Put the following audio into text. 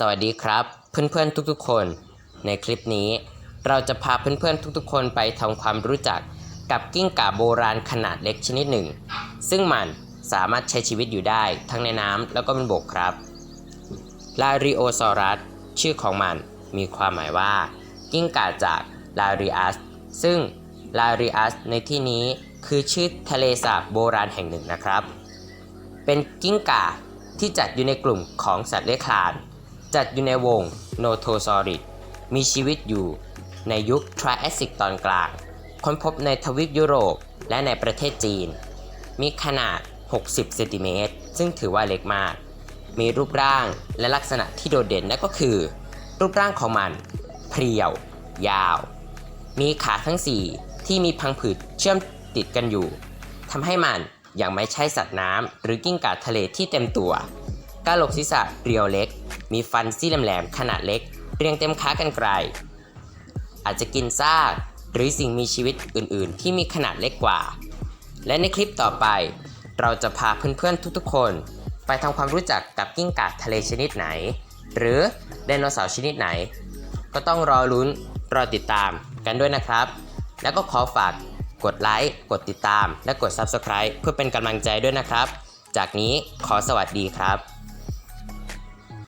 สวัสดีครับ เพื่อนๆทุกๆคน ในคลิปนี้ เราจะพาเพื่อนๆทุกๆ คนไปทำความรู้จักกับกิ้งก่าโบราณขนาดเล็กชนิดหนึ่ง ซึ่งมันสามารถใช้ชีวิตอยู่ได้ทั้งในน้ำแล้วก็บนบกครับลาริโอซอรัสชื่อของมันมีความหมายว่า กิ้งก่าจากลาริอัสซึ่งลาริอัสในที่นี้คือชื่อทะเลสาบโบราณแห่งหนึ่งนะครับ เป็นกิ้งก่าที่จัดอยู่ในกลุ่มของสัตว์เลื้อยคลาน จัดอยู่ในวงโนโทซอริดมีชีวิตอยู่ในยุคทร i แอสิกตอนกลาง ค้นพบในทวีปยุโรปและในประเทศจีน มีขนาด 60 เซนติเมตร ซึ่งถือว่าเล็กมาก มีรูปร่างและลักษณะที่โดดเด่นนั่นก็คือ รูปร่างของมันเพรียว ยาว มีขาทั้ง 4 ที่มีพังผืดเชื่อมติดกันอยู่ทำให้มันยังไม่ใช่สัตว์น้ำหรือกิ้งก่าทะเลที่เต็มตัวกะโหลกศีรษะเรียวเล็ก มีฟันซี่แหลมๆขนาดเล็ก เรียงเต็มขากันไกล อาจจะกินซากหรือสิ่งมีชีวิตอื่นๆ ที่มีขนาดเล็กกว่า และในคลิปต่อไป เราจะพาเพื่อนๆทุกๆ คน ไปทำความรู้จักกับกิ้งก่าทะเลชนิดไหน หรือไดโนเสาร์ชนิดไหน ก็ต้องรอลุ้นรอติดตามกันด้วยนะครับ แล้วก็ขอฝากกดไลค์กดติดตาม และกด Subscribe เพื่อเป็นกำลังใจด้วยนะครับ จากนี้ขอสวัสดีครับ